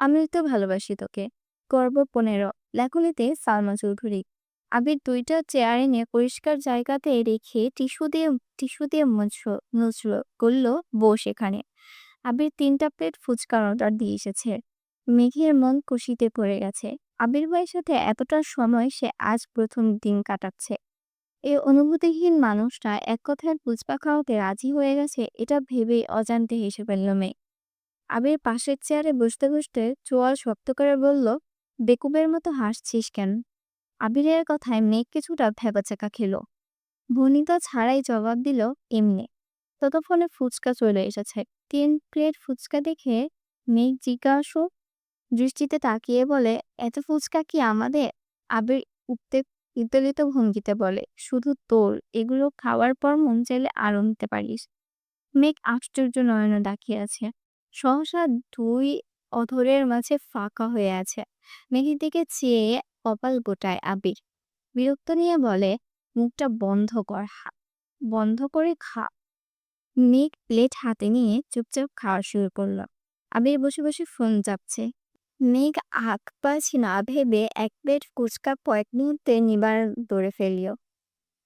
আমিও তো ভালোবাসি তোকে। গর্ব পনেরো। লেখনীতে সালমা চৌধুরী। আবির দুইটা চেয়ার এনে পরিষ্কার জায়গাতে রেখে টিস্যু দিয়ে টিস্যু দিয়ে মুছল মুছল, করল বস এখানে আবির তিনটা প্লেট ফুচকার অর্ডার দিয়ে এসেছে। মেঘের মন খুশিতে পড়ে গেছে। আবির ভাইয়ের সাথে এতটা সময় সে আজ প্রথম দিন কাটাচ্ছে। এই অনুভূতিহীন মানুষটা এক কথায় ফুচকা খাওয়াতে রাজি হয়ে গেছে, এটা ভেবেই অজান্তে হেসে ফেলল মেয়ে আবির পাশের চেয়ারে বসতে বসতে চোয়াল শক্ত করে বলল, বেকুবের মতো হাসছিস কেন? আবিরের কথায় মেঘ কিছুটা ভেবাচাকা খেল। ভনিতা ছাড়াই জবাব দিল, এমনি। ততক্ষণে ফুচকা চলে এসেছে। তিন প্লেট ফুচকা দেখে মেঘ জিজ্ঞাসু, দৃষ্টিতে তাকিয়ে বলে, এত ফুচকা কি আমাদের? আবির উঠতে বিতলিত ভঙ্গিতে বলে, শুধু তোর, এগুলো খাওয়ার পর মন চাইলে আরও নিতে পারিস। মেঘ আশ্চর্য নয়নে ডাকিয়ে আছে সহসা দুই অধরের মাঝে ফাঁকা হয়ে আছে। মেঘের দিকে চেয়ে কপাল গোটায় আবির। বিরক্ত নিয়ে বলে, মুখটা বন্ধ কর, হা, বন্ধ করে খা। মেঘ প্লেট হাতে নিয়ে চুপচাপ খাওয়া শুরু করল। আবির বসে বসে ফোন চাপছে। মেঘ আখ পাচ্ছি না ভেবে এক প্লেট ফুচকা কয়েক মুহূর্তে নিবার দৌড়ে ফেলিও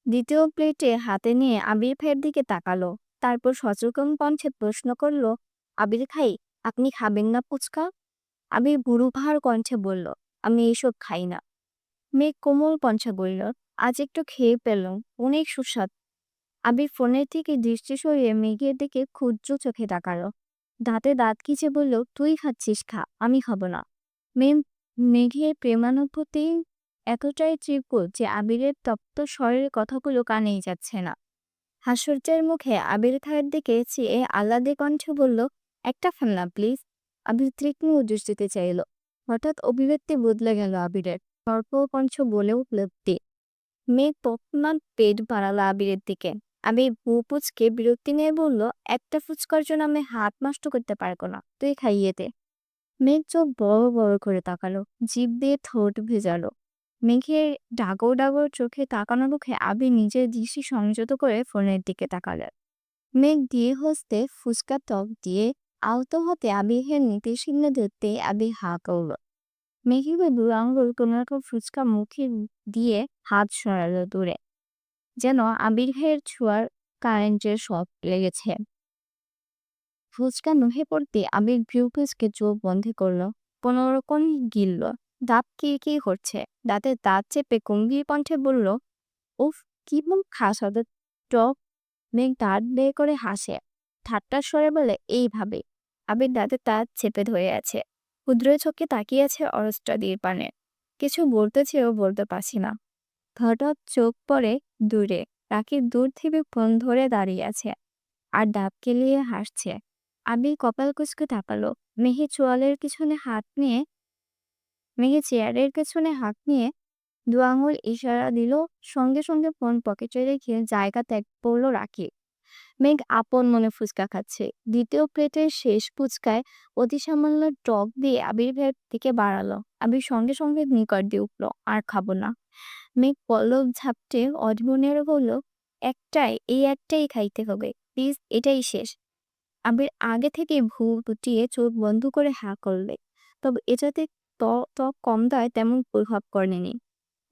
দ্বিতীয় প্লেটে হাতে নিয়ে আবির ফের দিকে তাকালো। তারপর সচেতন কণ্ঠে প্রশ্ন করল আবির খাই, আপনি খাবেন না ফুচকা? আবির বুড়ো ভার কণ্ঠে বলল, আমি এসব খাই না। মেয়ে কোমল কণ্ঠে বলল, আজ একটু খেয়ে পেলাম, অনেক সুস্বাদ। আবির ফোনের থেকে দৃষ্টি সরিয়ে মেঘের দিকে ক্ষুদ্র চোখে তাকালো। দাঁতে দাঁত খিচে বলল, তুই খাচ্ছিস, খা, আমি খাব না। মেম মেঘের প্রেমানুভূতি এতটাই তীব্র যে আবিরের তপ্ত স্বরের কথাগুলো কানেই যাচ্ছে না। হাস্যর্যের মুখে আবির খায়ের দিকে চেয়ে আহ্লাদে কণ্ঠে বলল একটা ফেলনা প্লিজ। আবির তীক্ষ্ণ দৃষ্টিতে চাইল। হঠাৎ অভিব্যক্তি বদলে গেল আবিরের। সর্প কণ্ঠ বলে উঠল, তে মেঘ তৎমান পেট বাড়ালো আবিরের দিকে। আমি ভূ পুচকে বিরক্তি নিয়ে বলল, একটা ফুচকার জন্য আমি হাত নষ্ট করতে পারব না, তুই খাইয়ে দে। মেঘ চোখ বড় বড় করে তাকালো, জিভ দিয়ে ঠোঁট ভেজালো। মেঘের ডাগর ডাগর চোখে তাকানো মুখে আবি নিজের দৃষ্টি সংযত করে ফোনের দিকে তাকালেন। মেঘ দিয়ে হস্তে ফুচকা টক দিয়ে আহত হতে আবিরের নির্দেশিন্য ধরতে আবির হা করল মেঘের দু আঙ্গুল কোনো রকম ফুচকা মুখে দিয়ে হাত সরালো দূরে, যেন আবির ভাইয়ের ছোঁয়ার কারেন্টের শক লেগেছে। ফুচকা নুহে পড়তে আবির ফুচকে চোখ বন্ধ করল কোনোরকম গিলল। দাঁত কি কি করছে, দাঁতে দাঁত চেপে গম্ভীর কণ্ঠে বলল, উফ, কি মুখ খাস ওদের টক মেঘ দাঁত বের করে হাসে। ঠাট্টার স্বরে বলে, এইভাবে আবির দাঁতে দাঁত চেপে ধরে আছে। ক্ষুদ্র চোখে তাকিয়ে আছে অরস্টাদির পানে। কিছু বলতে চেয়েও বলতে পারছি না। হঠাৎ চোখ পড়ে দূরে। রাকিব দূর থেকে ফোন ধরে দাঁড়িয়ে আছে আর ডাব কেলিয়ে হাসছে। আবির কপাল কুচকে তাকালো। মেহি চোয়ালের পিছনে হাত নিয়ে, মেহি চেয়ারের পেছনে হাত নিয়ে দু আঙুল ইশারা দিল। সঙ্গে সঙ্গে ফোন পকেটে রেখে জায়গা ত্যাগ করল রাকিব। মেঘ আপন মনে ফুচকা খাচ্ছে। দ্বিতীয় প্লেটের শেষ ফুচকায় অতি সামান্য টক দিয়ে আবির ভাইয়ের দিকে বাড়ালো। আবির সঙ্গে সঙ্গে নিকট দিয়ে উঠল, আর খাব না। মেঘ পল্লব ঝাপটে অজমনের বলল, একটাই, এই একটাই খাইতে হবে। প্লিজ, এটাই শেষ। আবির আগে থেকে ভু গুটিয়ে চোখ বন্ধ করে হা করলে, তবে এটাতে ত্বক কম দেয় তেমন প্রভাব করেনি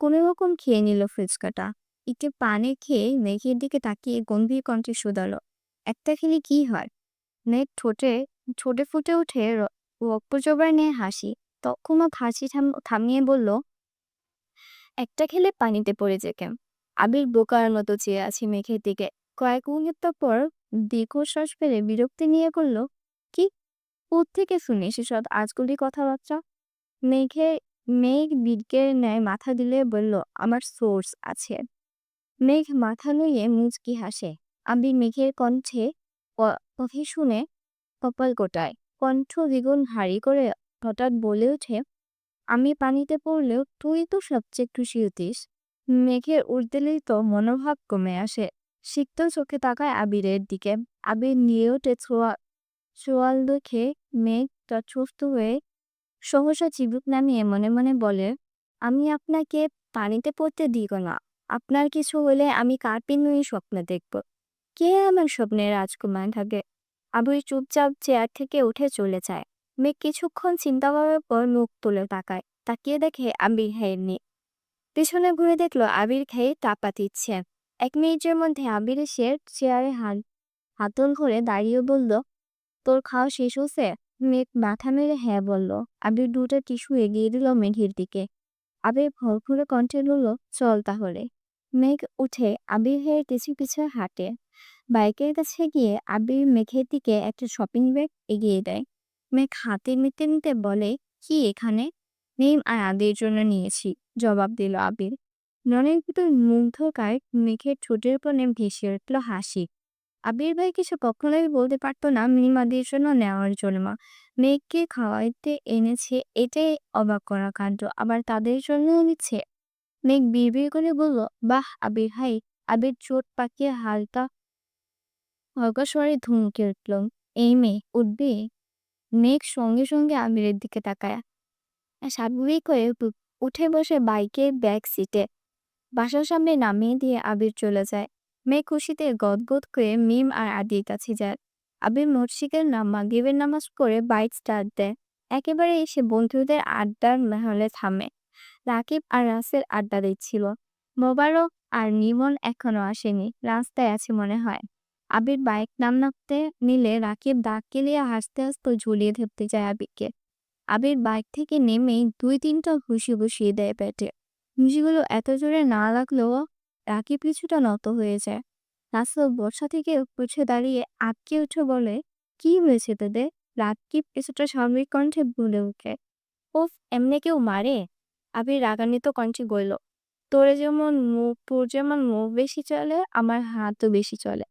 কোনো রকম খেয়ে নিল ফুচকাটা। একটু পানে খেয়ে মেঘের দিকে তাকিয়ে গম্ভীর কণ্ঠে শুধালো, একটা খেলে কি হয়? মেঘ ঠোঁটে ঠোঁটে ফুটে উঠে রক্ত জোগাড় নিয়ে হাসি তৎক্ষণাৎ হাসি থামিয়ে বলল, একটা খেলে পানিতে পড়ে যেকে আবির বোকার মতো চেয়ে আছি মেঘের দিকে। কয়েক মুহূর্ত পর দীর্ঘশ্বাস ফেলে বিরক্তি নিয়ে করল কি? থেকে শুনে সেসব আজগুলি কথাবার্তা? মেঘে, মেঘ বিজ্ঞের ন্যায় মাথা দিলে বলল, আমার সোর্স আছে। মেঘ মাথা নুয়ে মুচকি হাসে। আবির মেঘের কণ্ঠে কথা শুনে কপাল কোটায় কণ্ঠ দ্বিগুণ ভারী করে হঠাৎ বলে ওঠে, আমি পানিতে পড়লেও তুই তো সবচেয়ে খুশি হতিস। মেঘের উর্দেলেই তো মনোভাব কমে আসে। সিক্ত চোখে তাকায় আবিরের দিকে। আবির নিয়ে ওঠে ছোয়া চোয়াল দেখে মেঘ তৎসুস্থ হয়ে সহসা চিবুক নামিয়ে মনে মনে বলে, আমি আপনাকে পানিতে পড়তে দিব না। আপনার কিছু হলে আমি কার্পি নুই স্বপ্ন দেখব। কে আমার স্বপ্নের রাজকুমার থাকে আবির চুপচাপ চেয়ার থেকে উঠে চলে যায়। মেঘ কিছুক্ষণ চিন্তা করার পর মুখ তুলে তাকায়। তাকিয়ে দেখে আবির খাইনি পেছনে ঘুরে দেখল আবির খেয়ে টাপা দিচ্ছে। এক মিনিটের মধ্যে আবির এসে চেয়ারে হাত, হাতল করে দাঁড়িয়ে বলল, তোর খাওয়া শেষ হচ্ছে মেঘ মাথা মেরে হ্যাঁ বলল। আবির দুটো টিস্যু এগিয়ে দিল মেঘের দিকে। আবির ভর ভরপুরে কণ্ঠে বলল, চল তাহলে। মেঘ উঠে আবির হয়ে কিছু পিছু হাঁটে। বাইকের কাছে গিয়ে আবির মেঘের দিকে একটা শপিং ব্যাগ এগিয়ে দেয়। মেঘ হাতে নিতে নিতে বলে, কি এখানে? নিম আর আদির জন্য নিয়েছি, জবাব দিল আবির। ননের ভিতর মুগ্ধকার মেঘের ঠোঁটের কোণে ভেসে উঠল হাসি। আবির ভাই কিছু কখনোই বলতে পারতো না মিনিমাদির জন্য নেওয়ার জন্য মেঘকে খাওয়াইতে এনেছে, এটাই অবাক করা কাণ্ড। আবার তাদের জন্য নিচ্ছে মেঘ বিড়বিড় করে বলল, বাহ, আবির হাই আবির চোট পাকিয়ে হালকা হালকা ধুমকে উঠল। এই মেয়ে উঠবে? মেঘ সঙ্গে সঙ্গে আবিরের দিকে তাকায়। স্বাভাবিক হয়ে উঠে বসে বাইকে ব্যাক সিটে। বাসার সামনে নামিয়ে দিয়ে আবির চলে যায়। মেয়ে খুশিতে গদগদ করে মিম আর আদির কাছে যায়। আবির মসজিদের নাম, মাগরিবের নামাজ করে বাইক স্টার্ট দেয়। একেবারে এসে বন্ধুদের আড্ডার মহলে থামে। রাকিব আর রাসেল আড্ডা দিচ্ছিল। মোবারক আর নিমন এখনও আসেনি, রাস্তায় আছে মনে হয়। আবির বাইক নাম নামতে নিলে রাকিব দাগ কেলিয়ে হাসতে হাসতে ঝুলিয়ে ধরতে যায় আবিরকে। আবির বাইক থেকে নেমেই দুই তিনটা ঘুষি বসিয়ে দেয় পেটে ঘুষিগুলো এত জোরে না লাগলেও রাকিব কিছুটা নত হয়ে যায়। রাসেল বর্ষা থেকে উঠে দাঁড়িয়ে আটকে উঠে বলে, কি হয়েছে তোদের? রাকিব কিছুটা স্বাভাবিক কণ্ঠে বলে উঠে ওফ এমনি কেউ মারে? আবির রাগান্বিত কণ্ঠে বলল তোরে যেমন মুখ তোর যেমন মুখ বেশি চলে, আমার হাতও বেশি চলে।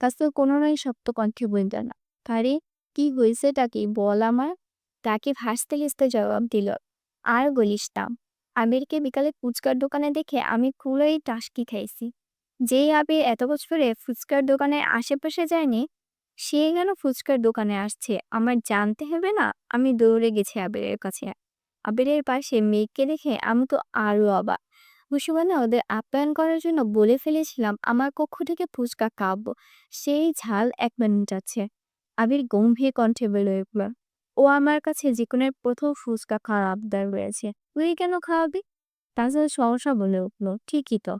রাসেল কোনো নয় শক্ত কণ্ঠে বলতে না। পারে কি হয়েছেটা কি বল আমার? তাকে ভাসতে হাসতে জবাব দিল, আর বলিস না। আবিরকে বিকালে ফুচকার দোকানে দেখে আমি খুলেই টাসকি খাইছি। যেই আবির এত বছরে ফুচকার দোকানের আশেপাশে যায়নি, সে কেন ফুচকার দোকানে আসছে? আমার জানতে হবে না, আমি দৌড়ে গেছি আবিরের কাছে। আবিরের পাশে মেঘকে দেখে আমি তো আরও অবাক। মুসুমানা ওদের আপ্যায়ন করার জন্য বলে ফেলেছিলাম, আমার কক্ষ থেকে ফুচকা খাওয়াবো সেই ঝাল এক মিনিট আছে। আবির গম্ভীর কণ্ঠে বলে উঠল, ও আমার কাছে জীবনের প্রথম ফুচকা খাওয়ার আবদার রয়েছে। তুই কেন খাওয়াবি? তাছাড়া সহসা বলে উঠল, ঠিকই তো।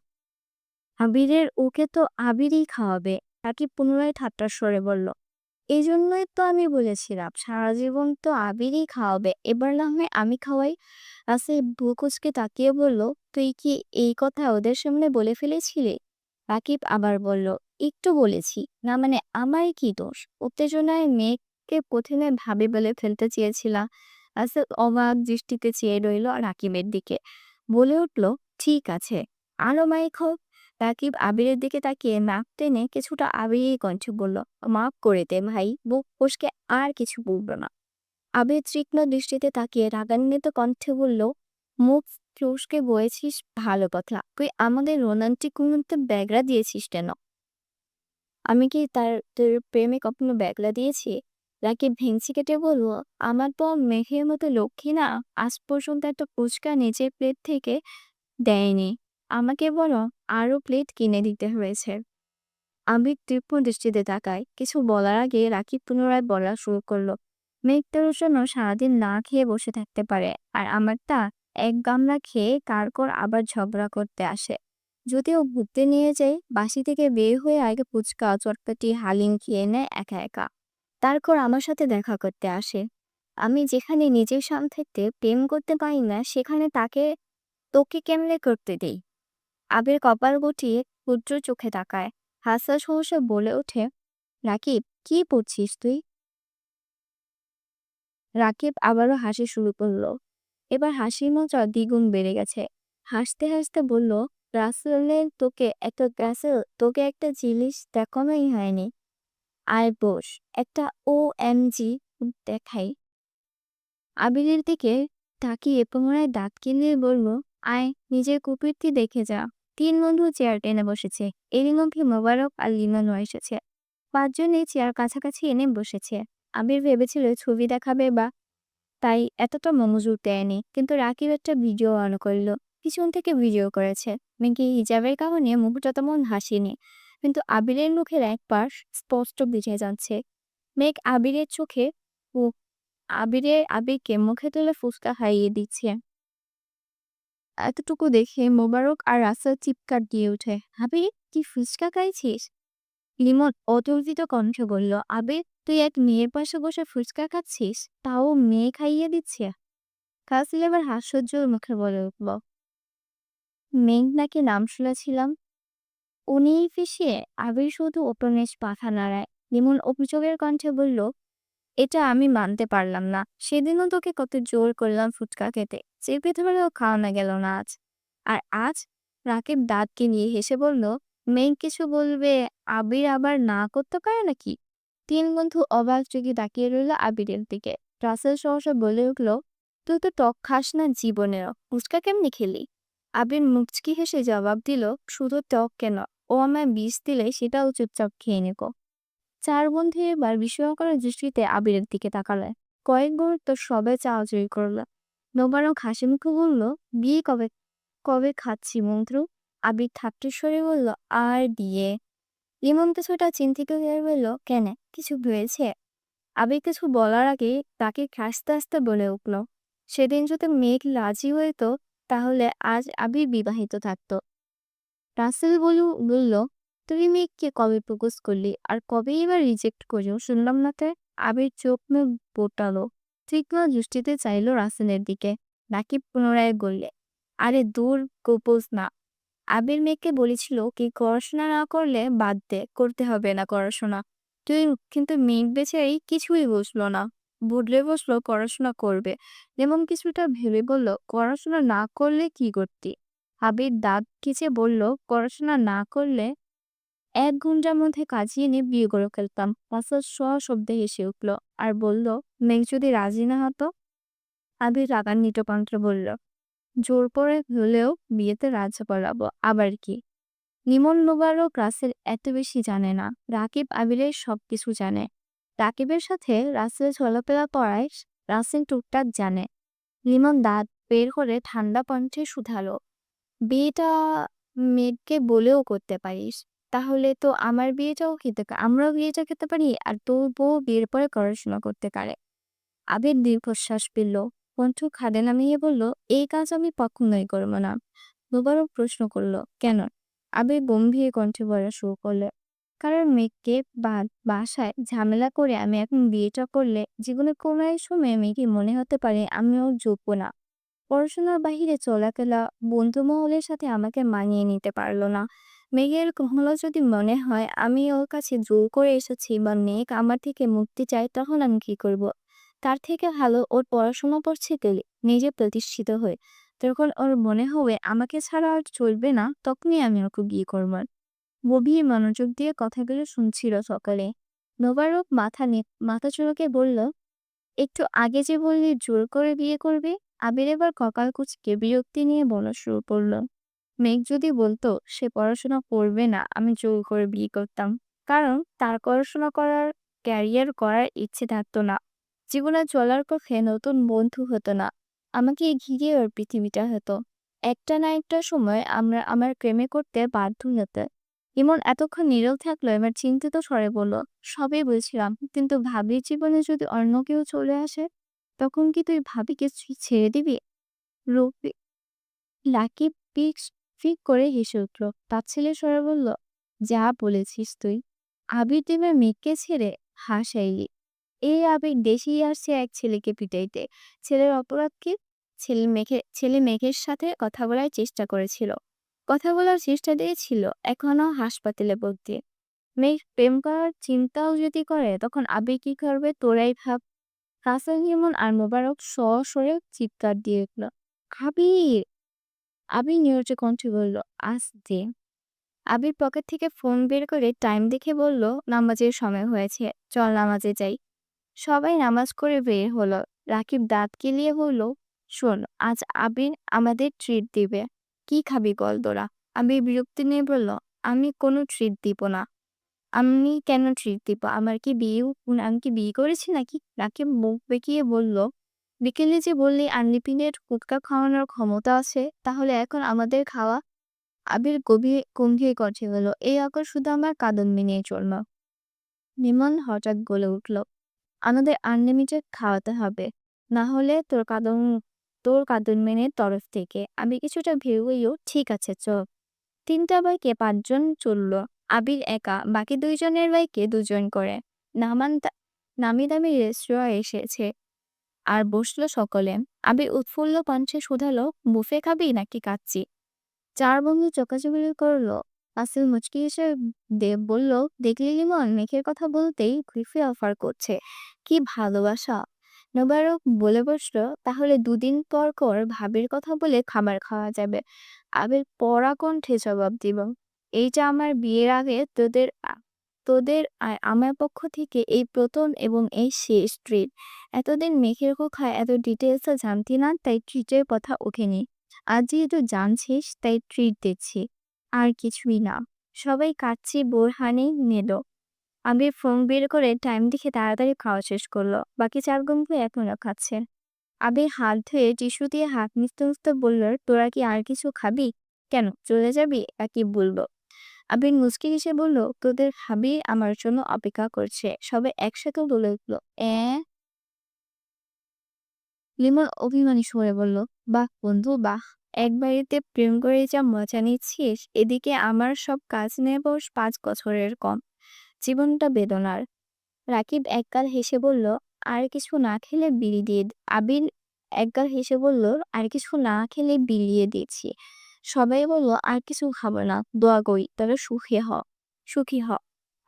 আবিরের, ওকে তো আবিরই খাওয়াবে। তাকে পুনরায় ঠাট্টার স্বরে বলল এই জন্যই তো আমি বলেছিলাম, সারা জীবন তো আবিরই খাওয়াবে। এবার না হয় আমি খাওয়াই। রাসেল বুকুচকে তাকিয়ে বলল, তুই কি এই কথা ওদের সামনে বলে ফেলেছিলি? রাকিব আবার বলল, একটু বলেছি। না মানে আমার কি দোষ? উত্তেজনায় মেঘকে প্রথমে ভাবে বলে ফেলতে চেয়েছিলাম। রাসেল অবাক দৃষ্টিতে চেয়ে রইল রাকিবের দিকে। বলে উঠল, ঠিক আছে, আরও মাইক হোক রাকিব আবিরের দিকে তাকিয়ে নাক টেনে কিছুটা আবিরই কণ্ঠে বলল মাফ করে দে ভাই, বুক ফসকে আর কিছু বলব না। আবির তীক্ষ্ণ দৃষ্টিতে তাকিয়ে রাগান্বিত কণ্ঠে বলল, মুখ চুষকে বয়েছিস ভালো কথা, তুই আমাদের রোমান্টিক মুহূর্তে ব্যাগরা দিয়েছিস কেন? আমি কি তার, তোর প্রেমে কখনো ব্যাগলা দিয়েছি? রাকিব ভেঙচি কেটে বলল, আমার তো মেঘের মতো লক্ষ্মী না, আজ পর্যন্ত একটা ফুচকা নিজের প্লেট থেকে দেয়নি। আমাকে বরং আরও প্লেট কিনে দিতে হয়েছে। আমি তীক্ষ্ণ দৃষ্টিতে তাকায় কিছু বলার আগে রাকিব পুনরায় বলা শুরু করল মেঘ তোর জন্য সারাদিন না খেয়ে বসে থাকতে পারে, আর আমারটা এক গামলা খেয়ে কারকর আবার ঝগড়া করতে আসে। যদিও ঘুরতে নিয়ে যাই বাসি থেকে বের হয়ে আগে ফুচকা, চটপটি, হালিম খেয়ে নেয় একা একা। তারপর আমার সাথে দেখা করতে আসে। আমি যেখানে নিজের সাথে প্রেম করতে পারি না, সেখানে তাকে, তোকে কেমনে করতে দেই? আবির কপাল গুটিয়ে ক্ষুদ্র চোখে তাকায়। হাসা সহসা বলে ওঠে, রাকিব, কি পড়ছিস তুই? রাকিব আবারও হাসি শুরু করল। এবার হাসির মজা দ্বিগুণ বেড়ে গেছে। হাসতে হাসতে বলল, রাসেলের তোকে একটা, রাসেল, তোকে একটা জিনিস দেখানোই হয়নি। আয় বস, একটা ও এম জি দেখাই। আবিরের দিকে তাকিয়ে পুনরায় দাঁত কিনে বলল, আয়, নিজের কুপিরটি দেখে যা। তিন বন্ধু চেয়ার টেনে বসেছে। এরই মধ্যে মোবারক আর লিমানও এসেছে। পাঁচজনে চেয়ার কাছাকাছি এনে বসেছে। আবির ভেবেছিল ছবি দেখাবে বা তাই এতটা মনোযোগ দেয়নি, কিন্তু রাকিব একটা ভিডিও অন করল। পিছন থেকে ভিডিও করেছে। মেঘে হিজাবের কারণে মুখটা তেমন হাসিনি, কিন্তু আবিরের মুখের এক পাশ স্পষ্ট বুঝে যাচ্ছে। মেঘ আবিরের চোখে ও আবিরে আবিরকে মুখে তুলে ফুচকা খাইয়ে দিচ্ছে। এতটুকু দেখে মোবারক আর রাসেল চিৎকার দিয়ে ওঠে আবির কি ফুচকা খাইছিস? লিমন অতর্কিত কণ্ঠে বলল আবির তুই এক মেয়ের পাশে বসে ফুচকা খাচ্ছিস? তাও মেয়ে খাইয়ে দিচ্ছে? কাসিল এবার হাস্যজ্জ্বল মুখে বলে মেঘ নাকি নাম শুনেছিলাম? উনি ফিসিয়ে, আবির শুধু উপন্যাস পাখা নাড়ায় লিমন অভিযোগের কণ্ঠে বলল এটা আমি মানতে পারলাম না। সেদিনও তোকে কত জোর করলাম ফুচকা খেতে। চেপে ধরেও খাওয়ানো গেল না আজ। আর আজ রাকিব দাঁতকে নিয়ে হেসে বলল মেঘ কিছু বলবে? আবির আবার না করতে পারে নাকি? তিন বন্ধু অবাক চোখে তাকিয়ে রইল আবিরের দিকে। রাসেল সহসা বলে উঠল, তুই তো টক খাস না জীবনেরও। ফুচকা কেমনি খেলি? আবির মুচকি হেসে জবাব দিল, শুধু টক কেন। ও আমায় বিষ দিলে সেটাও চুপচাপ খেয়ে নেব চার বন্ধু এবার বিস্ময়কর দৃষ্টিতে আবিরের দিকে তাকালে। কয়েক মুহূর্ত সবে চাওয়াচুরি করল। নোবারক হাসি মুখে বলল, বিয়ে কবে কবে খাচ্ছি মন্ত্র? আবির ঠাট্টেশ্বরে বলল, আর বিয়ে? লিমন কিছুটা চিন্তিত হয়ে বলল, কেন? কিছু হয়েছে? আবির কিছু বলার আগে তাকে আস্তে আস্তে বলে উঠল, সেদিন যদি মেঘ রাজি হইতো, তাহলে আজ আবির বিবাহিত থাকতো। রাসেল বলু বলল তুমি মেঘকে কবে প্রপোজ করলি? আর কবে এবার রিজেক্ট করছ শুনলাম না তে আবির চোখ মুখ বোটালো। তীক্ষ্ণ দৃষ্টিতে চাইলো রাসেলের দিকে। নাকি পুনরায় বললে, আরে দূর প্রপোজ না। আবির মেঘকে বলেছিল কি, পড়াশোনা না করলে বাদ দে, করতে হবে না পড়াশোনা। তুই কিন্তু মেঘ বেচারি কিছুই বুঝলো না। বুঝলে বসল পড়াশোনা করবে। যেমন কিছুটা ভেবে বলল, পড়াশোনা না করলে কি করতি? আবির দাঁত খিচে বলল, পড়াশোনা না করলে এক ঘণ্টার মধ্যে কাজিয়ে নিয়ে বিয়ে করে ফেলতাম। মাসাজ শব্দে হেসে উঠল, আর বলল, মেঘ যদি রাজি না হতো? আবির রাগান্বিত কণ্ঠে বলল, জোর করে হলেও বিয়েতে রাজি পড়াবো আবার কি? নিমন মোবারক রাসেল এত বেশি জানে না। রাকিব আবিরের সবকিছু জানে। রাকিবের সাথে রাসেল চলাফেরা করায় রাসেল টুকটাক জানে। লিমন দাঁত বের করে ঠান্ডা কণ্ঠে শুধালো, বিয়েটা মেয়েকে বলেও করতে পারিস। তাহলে তো আমার বিয়েটাও খেতে আমরাও বিয়েটা খেতে পারি আর তোর বউ বিয়ের পরে পড়াশোনা করতে পারে। আবির দীর্ঘশ্বাস ফেলল। কণ্ঠ খাদে নামিয়ে বলল, এই কাজ আমি কখনোই করব না। মোবারক প্রশ্ন করল, কেন? আবির গম্ভীর কণ্ঠে বলা শুরু করলে, কারণ মেয়েকে বা বাসায় ঝামেলা করে আমি এখন বিয়েটা করলে জীবনে কোনো এক সময় মেয়েকে মনে হতে পারে আমি ওর যোগ্য না। পড়াশোনার বাহিরে চলাফেরা বন্ধু মহলের সাথে আমাকে মানিয়ে নিতে পারল না। মেঘের কখনো যদি মনে হয়, আমি ওর কাছে জোর করে এসেছি বা মেঘ আমার থেকে মুক্তি চায় তখন আমি কি করব। তার থেকে ভালো, ওর পড়াশোনা পড়ছে গেলে নিজে প্রতিষ্ঠিত হয়ে। যখন ওর মনে হবে, আমাকে ছাড়া আর চলবে না, তখনই আমি ওকে বিয়ে করব। গভীর মনোযোগ দিয়ে কথাগুলো শুনছিল সকালে। নোবারক মাথা মাথা চুলকে বলল, একটু আগে যে বললি জোর করে বিয়ে করবে, আবির এবার কপাল কুচকে বিরক্তি নিয়ে বলা শুরু করল। মেঘ যদি বলতো, সে পড়াশোনা করবে না, আমি জোর করে বিয়ে করতাম। কারণ তার পড়াশোনা করার ক্যারিয়ার করার ইচ্ছে থাকতো না। জীবনে চলার পথে নতুন বন্ধু হতো না। আমাকে ঘিরে ওর পৃথিবীটা হতো। একটা না একটা সময় আমরা আমার প্রেমে করতে বাধ্য হতে। ইমন এতক্ষণ নীরব থাকল, এবার চিন্তিত স্বরে বলল, সবই বলছিলাম, কিন্তু ভাবির জীবনে যদি অন্য কেউ চলে আসে, তখন কি তুই ভাবিকে ছেড়ে দিবি? রবি লাকি পিক্স ফিক করে হেসে উঠল। তার ছেলে সরে বলল, যা বলেছিস তুই। আবির দিনের মেঘকে ছেড়ে হাসাইলি। এই আবেগ দেশেই আসছে এক ছেলেকে পিটাইতে। ছেলের অপরাধ কি ছেলে মেঘে ছেলে মেঘের সাথে কথা বলার চেষ্টা করেছিল। কথা বলার চেষ্টা দিয়েছিল এখনও হাসপাতালে ভর্তি। মেঘ প্রেম করার চিন্তাও যদি করে, তখন আবেগ কি করবে তোরাই ভাব। হাসান হিমন আর মোবারক সরে চিৎকার দিয়ে উঠল, আবির! আবির নিরজে কণ্ঠে বলল দে। আবির পকেট থেকে ফোন বের করে টাইম দেখে বলল, নামাজের সময় হয়েছে, চল নামাজে যাই। সবাই নামাজ করে বের হলো। রাকিব দাঁত কেলিয়ে বলল, শোন, আজ আবির আমাদের ট্রিট দিবে। কি খাবি বল তোরা? আবির বিরক্তি নিয়ে বলল, আমি কোনো ট্রিট দিব না। আমি কেন ট্রিট দিব? আমার কি বিয়ে, আমি কি বিয়ে করেছি নাকি? রাকিব মুখ বেঁকিয়ে বলল বিকেলে যে বললি আনলিপিনের কুটকা খাওয়ানোর ক্ষমতা আছে, তাহলে এখন আমাদের খাওয়া আবির গভীর, গম্ভীর কণ্ঠে হলো এই আকর শুধু আমার কাদন নিয়ে চলল নিমন হঠাৎ গলে উঠল, আমাদের আনলিমিটেড খাওয়াতে হবে। না হলে তোর কাদন তোর কাদন মেনের তরফ থেকে আমি কিছুটা ভেবেও ঠিক আছে চ তিনটা বাইকে পাঁচজন চলল, আবির একা, বাকি দুইজনের বাইকে দুজন করে। নামান নামি দামি রেস্তোরাঁ এসেছে। আর বসল সকলে। আবির, উৎফুল্ল কণ্ঠে শুধালো, বুফে খাবি নাকি কাচ্চি? চার বন্ধু চোকাচুকি করল। আসিল মুচকি এসে দেব বলল, দেখলি লিমন, মেঘের কথা বলতেই গ্রিফে অফার করছে। কি ভালোবাসা। নবারক বলে বসল, তাহলে দুদিন পর পর ভাবির কথা বলে খাবার খাওয়া যাবে। আবির পড়া কণ্ঠে জবাব দিব। এইটা আমার বিয়ের আগে তোদের তোদের আর আমার পক্ষ থেকে এই প্রথম এবং এই শেষ ট্রিট। এতদিন মেঘের কোখায় এত ডিটেলসে জানতি না, তাই ট্রিটের কথা ওঠেনি আজ যেহেতু জানছিস, তাই ট্রিট দিচ্ছি। আর কিছুই না। সবাই কাচ্চি বোরহানি নিল। আমি ফোন বের করে টাইম দেখে তাড়াতাড়ি খাওয়া শেষ করল। বাকি চার গম্ভু এখনও খাচ্ছে। আবির হাত ধুয়ে টিস্যু দিয়ে হাত মুছতে মুছতে বলল, তোরা কি আর কিছু খাবি? কেন, চলে যাবি? কি বলব। আবির মুচকি হেসে বলল, তোদের হাবি আমার জন্য অপেক্ষা করছে, সবে একসাথে বলে উঠল। এ? লিমন অভিমানী সরে বলল, বাহ বন্ধু, বাহ। এক বাড়িতে প্রেম করে যা মজা নিচ্ছিস, এদিকে আমার সব কাজ নিয়ে বস, পাঁচ বছরের কম। জীবনটা বেদনার। রাকিব একগাল হেসে বলল, আর কিছু না খেলে বিড়ি দিয়ে দি-" আবির একগাল হেসে বলল, আর কিছু না খেলে বিলিয়ে দিচ্ছি। সবাই বলল, আর কিছু খাব না, দোয়া করি তাহলে সুখী হ সুখী হ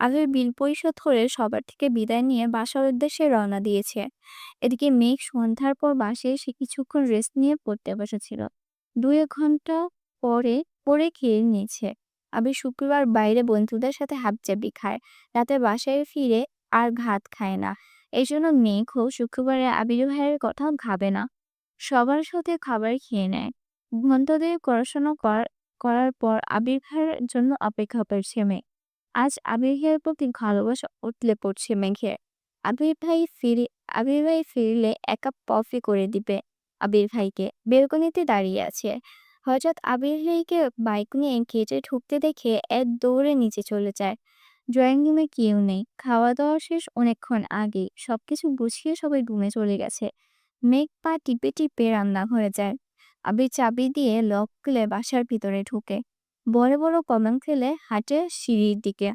আবির বিল পরিশোধ করে সবার থেকে বিদায় নিয়ে বাসার উদ্দেশ্যে রওনা দিয়েছে। এদিকে মেঘ সন্ধ্যার পর বাসে এসে কিছুক্ষণ রেস্ট নিয়ে পড়তে বসেছিল। দুই ঘণ্টা পরে পরে খেয়ে নিয়েছে। আবির শুক্রবার বাইরে বন্ধুদের সাথে হাবজাবি খায়। রাতে বাসায় ফিরে আর ঘাত খায় না। এই জন্য মেঘও শুক্রবারে আবির ভাইয়ের কথা ভাবে না। সবার সাথে খাবার খেয়ে নেয়। দিয়ে পড়াশোনা কর- করার পর আবির জন্য অপেক্ষা করছে মেঘ আজ আবির প্রতি ভালোবাসা উতলে পড়ছে মেঘের আবির ভাই ফিরে আবির ভাই ফিরলে এক কাপ কফি করে দিবে আবির ভাইকে বেলকনিতে দাঁড়িয়ে আছে। হঠাৎ আবির ভাইকে বাইক নিয়ে গেটে ঢুকতে দেখে এক দৌড়ে নিচে চলে যায়। ড্রয়িং রুমে কেউ নেই। খাওয়া দাওয়া শেষ অনেকক্ষণ আগে সবকিছু গুছিয়ে সবাই রুমে চলে গেছে। মেঘ পা টিপে টিপে রান্নাঘরে যায়। আবির চাবি দিয়ে লক খুলে বাসার ভিতরে ঢুকে। বড় বড় কলম ফেলে হাঁটে সিঁড়ির দিকে।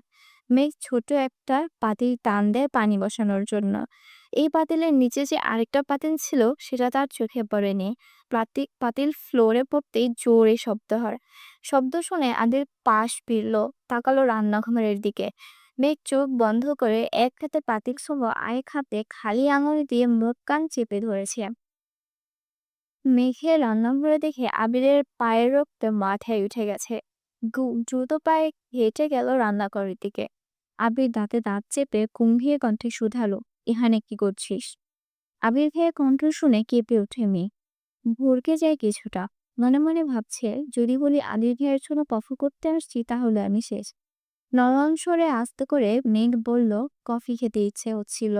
মেঘ ছোট একটা পাতিল টান দেয় পানি বসানোর জন্য। এই পাতিলের নিচে যে আরেকটা পাতিল ছিল, সেটা তার চোখে পড়েনি। পাতি, পাতিল ফ্লোরে পড়তেই জোরে শব্দ হয়। শব্দ শুনে আদের পাশ ফিরল তাকালো রান্নাঘরের দিকে। মেঘ চোখ বন্ধ করে এক হাতে পাতিল সহ আরেক হাতে খালি আঙুল দিয়ে মুখ কান চেপে ধরেছে। মেঘে রান্নাঘরে দেখে আবিরের পায়ের রক্ত মাথায় উঠে গেছে। দ্রুত পায়ে হেঁটে গেল রান্নাঘরের দিকে। আবির দাঁতে দাঁত চেপে কুম্ভীর কণ্ঠে শুধালো, এখানে কি করছিস? আবির ভাইয়ের কণ্ঠ শুনে কেঁপে ওঠে মেয়ে। ভরকে যায় কিছুটা। মনে মনে ভাবছে, যদি বলি আদির ভাইয়ের জন্য কফি করতে আসছি, তাহলে আমি শেষ। নরম স্বরে আস্তে করে মেঘ বলল, কফি খেতে ইচ্ছে হচ্ছিল।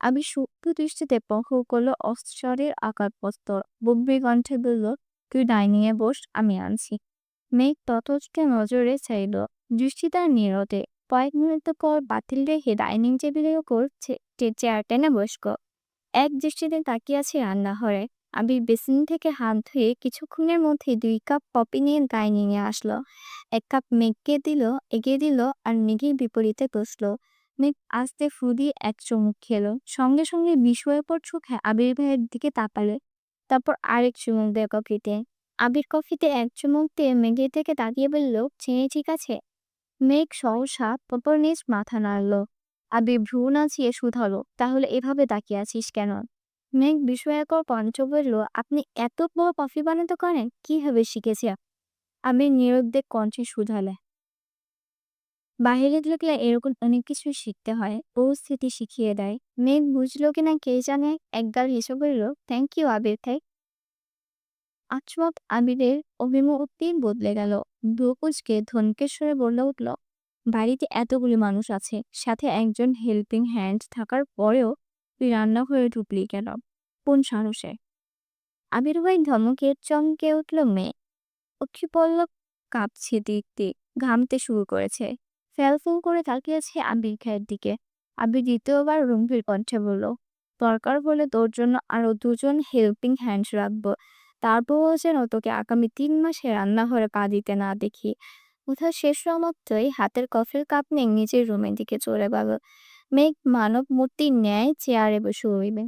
আমি সূক্ষ্ম দৃষ্টিতে পক্ষ করল অস্বরের আকার পস্তর বুব্বি কণ্ঠে বলল, তুই ডাইনিং এ বস, আমি আনছি। মেঘ ততচকে নজরে চাইল। দৃষ্টি তার নীরতে কয়েক মিনিট পর বাতিল রেখে ডাইনিং টেবিলের চে- চেয়ার টেনে বসক এক দৃষ্টিতে তাকিয়ে আছে রান্নাঘরে। আবির বেসিন থেকে হাত ধুয়ে কিছুক্ষণের মধ্যে দুই কাপ কফি নিয়ে ডাইনিংয়ে আসলো। এক কাপ মেঘকে দিল, এগিয়ে দিল আর মেঘের বিপরীতে বসল। মেঘ আস্তে ফু দিয়ে এক চুমুক খেলো। সঙ্গে সঙ্গে বিস্ময়ের পর চোখে আবির ভাইয়ের দিকে তাকালো। তারপর আরেক চুমুক দেয় কফিতে। আবির কফিতে এক চুমুক দিয়ে মেঘের থেকে তাকিয়ে বলল চিনি ঠিক আছে। মেঘ সহসা পপর নিজ মাথা নাড়ল। আবির ভ্রু নাচিয়ে শুধালো, তাহলে এভাবে তাকিয়ে আছিস কেন? মেঘ বিস্ময়কর কণ্ঠ বলল, আপনি এত বড় কফি বানাতে পারেন কীভাবে শিখেছে? আবির নিরুদ্বেগ কণ্ঠে শুধালে। বাইরে থাকলে এরকম অনেক কিছু শিখতে হয় পরিস্থিতি শিখিয়ে দেয়। মেঘ বুঝলো কিনা কে জানে? একগাল হেসে বলল থ্যাংক ইউ আবির থাই আচমক আবিরের অভিমুক্তি বদলে গেল। ভ্রুকুচকে ধনকেশ্বরে বলে উঠল, বাড়িতে এতগুলি মানুষ আছে, সাথে একজন হেল্পিং হ্যান্ড থাকার পরেও তুই রান্নাঘরে ঢুকলি কেন? কোন সাহসে? আবির ভাই ধমকে চমকে উঠল, মেয়ে, অক্ষিপল্লব কাঁপছে দিক দিক, ঘামতে শুরু করেছে। ফেলফুল করে তাকিয়েছে আবির খায়ের দিকে। আবির দ্বিতীয়বার গম্ভীর কণ্ঠে বলল, দরকার হলে তোর জন্য আরও দুজন হেল্পিং হ্যান্ড রাখব। তারপরও যেন তোকে আগামী তিন মাসে রান্নাঘরে পা দিতে না দেখি। কোথাও শেষ সমাপ্তই হাতের কফের কাপ নিয়ে নিজের রুমের দিকে চলে গেল। মেঘ মানব মূর্তির ন্যায় চেয়ারে বসে রইবে।